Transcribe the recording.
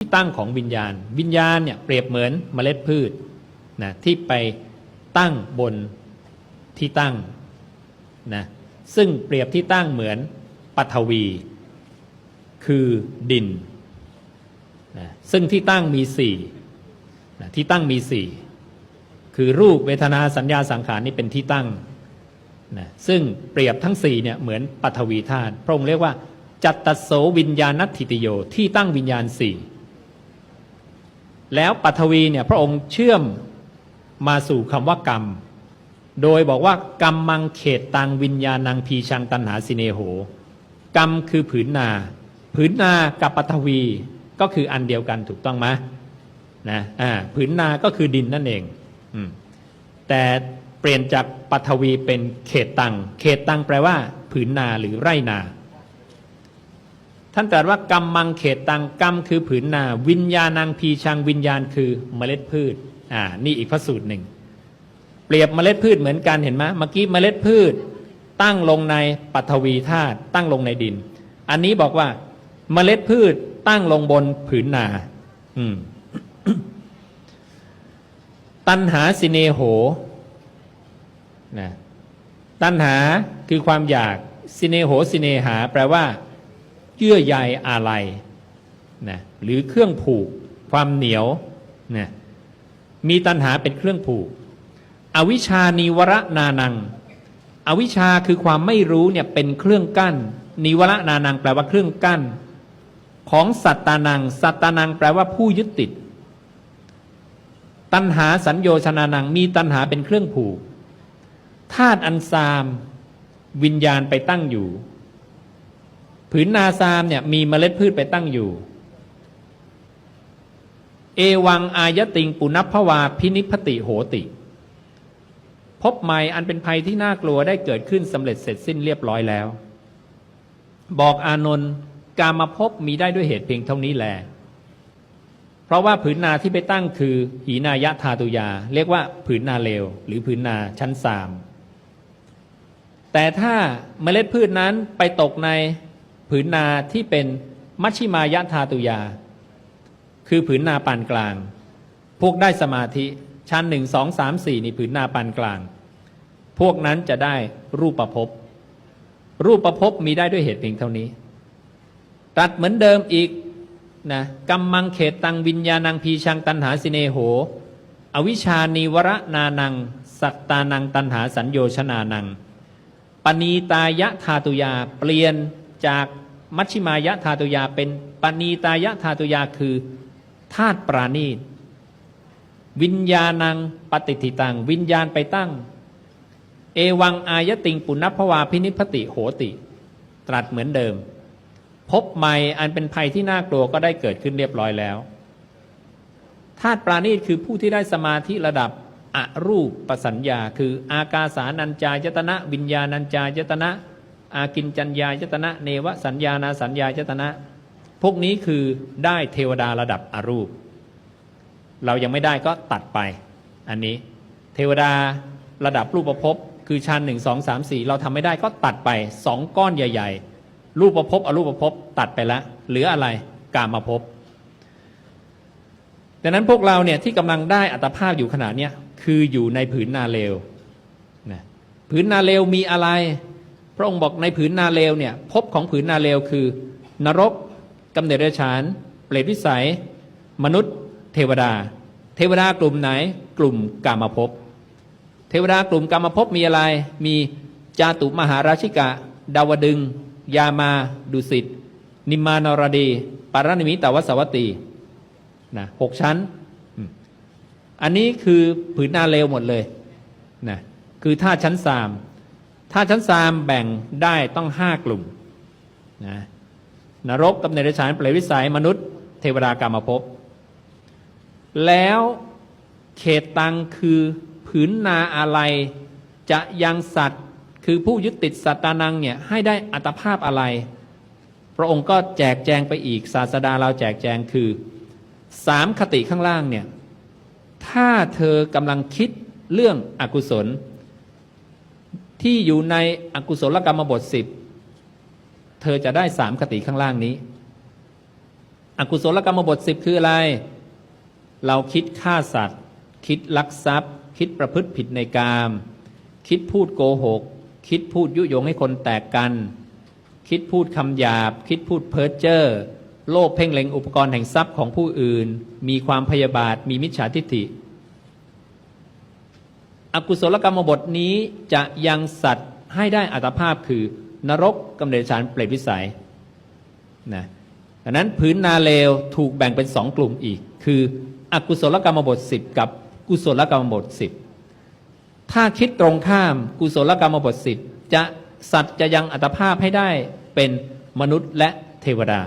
ที่ตั้งของวิญญาณ วิญญาณเนี่ยเปรียบเหมือนเมล็ดพืชนะที่ไปตั้งบนที่ตั้งนะซึ่งเปรียบที่ตั้งเหมือนปฐวี คือดินนะซึ่งที่ตั้งมีสี่นะที่ตั้งมีสี่คือรูปเวทนาสัญญาสังขารนี่เป็นที่ตั้งนะซึ่งเปรียบทั้งสี่เนี่ยเหมือนปฐวีธาตุพระองค์เรียกว่า จัตตโสวิญญาณัตถิติโยที่ตั้งวิญญาณสี่ แล้วปัทวีเนี่ยพระองค์เชื่อมมาสู่คำว่ากรรม โดยบอกว่ากรรมมังเขตตังวิญญาณังพีชังตันหาสิเนโห กรรมคือผืนนา ผืนนากับปัทวีก็คืออันเดียวกันถูกต้องไหมนะอ่าผืนนาก็คือดินนั่นเองอแต่เปลี่ยนจากปัทวีเป็นเขตตัง เขตตังแปลว่า ผืนนาหรือไรนา ท่านตรัสว่ากรรมมังเขตตังกรรมคือผืนนา วิญญาณังพีชังวิญญาณคือเมล็ดพืชอ่านี่อีกพระสูตรหนึ่ง เปรียบเมล็ดพืชเหมือนกันเห็นไหมเมื่อกี้เมล็ดพืช ตั้งลงในปัทวีธาตุตั้งลงในดิน อันนี้บอกว่า เมล็ดพืชตั้งลงบนผืนนา อืม ตันหาสิเนโหนะตันหาคือความอยากสิเนโหสิเนหา แปลว่า เยื่อใยอะไรนะหรือเครื่องผูก ความเหนียวนะมีตัณหาเป็นเครื่องผูก อวิชานิวรนานัง อวิชาคือความไม่รู้เนี่ยเป็นเครื่องกั้น นิวรนานังแปลว่าเครื่องกั้น ของสัตตานัง สัตตานังแปลว่าผู้ยึดติด ตัณหาสัญโยชนานัง มีตัณหาเป็นเครื่องผูกธาตุอันซาม วิญญาณไปตั้งอยู่ ผืนนาซามเนี่ยมีเมล็ดพืชไปตั้งอยู่ เอวังอายติงปุณพภวาพินิพติโหติ พบใหม่อันเป็นภัยที่น่ากลัวได้เกิดขึ้นสำเร็จเสร็จสิ้นเรียบร้อยแล้ว บอกอานนท์การมาพบมีได้ด้วยเหตุเพียงเท่านี้แลเพราะว่าผืนนาที่ไปตั้งคือ หีนายะทาตุยา เรียกว่าผืนนาเลว หรือผืนนาชั้นสามแต่ถ้าเมล็ดพืชนั้นไปตกใน ผืนนาที่เป็นมัชชิมายะทาตุยา คือผืนนาปานกลาง พวกได้สมาธิชั้นหนึ่งสองสามสี่นี่ผืนนาปานกลาง พวกนั้นจะได้รูปประพบรูปประพบมีได้ด้วยเหตุเพียงเท่านี้ตัดเหมือนเดิมอีกนะกัมมังเขตตังวิญญาณังพีชังตันหาสิเนโห อวิชานิวรนานัง สัตตานังตันหาสัญโยชนานัง ปณีตายะธาตุยาเปลี่ยน จากมัชชิมายะธาตุยาเป็นปณีตายะธาตุยาคือธาตุปราณีตวิญญาณังปฏิทิตัง วิญญาณไปตั้ง เอวังอายติงปุณพภวาพินิพติโหติ ตรัสเหมือนเดิม พบใหม่อันเป็นภัยที่น่ากลัวก็ได้เกิดขึ้นเรียบร้อยแล้วธาตุปราณีตคือผู้ที่ได้สมาธิระดับอรูปปสัญญา คืออากาสานัญจายตนะ วิญญาณัญจายตนะ อากินจัญญายตนะ เนวสัญญานาสัญญายตนะ พวกนี้คือได้เทวดาระดับอรูป เรายังไม่ได้ก็ตัดไป อันนี้ เทวดาระดับรูปภพคือชั้นหนึ่งสองสามสี่เราทำไม่ได้ก็ตัดไปสองก้อนใหญ่ ๆ รูปภพอรูปภพตัดไปแล้วเหลืออะไรกามาภพดังนั้นพวกเราเนี่ยที่กำลังได้อัตภาพอยู่ขนาดเนี้ยคืออยู่ในผืนนาเลวนะผืนนาเลวมีอะไร พระองค์บอกในผืนนาเลวเนี่ยภพของผืนนาเลวคือ นรกกำเนิดเดรัจฉาน เปรตวิสัย มนุษย์ เทวดา เทวดากลุ่มไหนกลุ่มกามภพเทวดากลุ่มกามภพมีอะไร มีจาตุมหาราชิกะ ดาวดึง ยามาดุสิต นิมานรดีปารณิมิตาวสวัตตีนะหกชั้น อันนี้คือผืนนาเลวหมดเลยนะคือท่าชั้นสาม ท่าชั้นสามแบ่งได้ต้องห้ากลุ่มนะนรกกับเนรชานเปรตวิสัยมนุษย์ เทวดากามภพแล้วเขตตังคือผืนนาอะไร จะยังสัตว์คือผู้ยึดติดสัตตานังเนี่ยให้ได้อัตภาพอะไร พระองค์ก็แจกแจงไปอีกศาสดาเราแจกแจงคือสามคติข้างล่างเนี่ยถ้าเธอกำลังคิดเรื่องอกุศล ที่อยู่ในอกุศลกรรมบทสิบเธอจะได้สามคติข้างล่างนี้ อกุศลกรรมบทสิบคืออะไร เราคิดฆ่าสัตว์ คิดลักทรัพย์ คิดประพฤติผิดในกามคิดพูดโกหก คิดพูดยุยงให้คนแตกกัน คิดพูดคำหยาบ คิดพูดเพ้อเจ้อโลภเพ่งเล็งอุปกรณ์แห่งทรัพย์ของผู้อื่น มีความพยาบาท มีมิจฉาทิฏฐิ อกุศลกรรมบทนี้จะยังสัตว์ให้ได้อัตภาพคือนรกกำเนิดฌานเปรตวิสัยนะดังนั้นพื้นนาเลวถูกแบ่งเป็นสองกลุ่มอีก คืออกุศลกรรมบท 10 กับกุศลกรรมบท 10 ถ้าคิดตรงข้ามกุศลกรรมบท 10 จะสัตว์จะยังอัตภาพให้ได้เป็นมนุษย์และเทวดา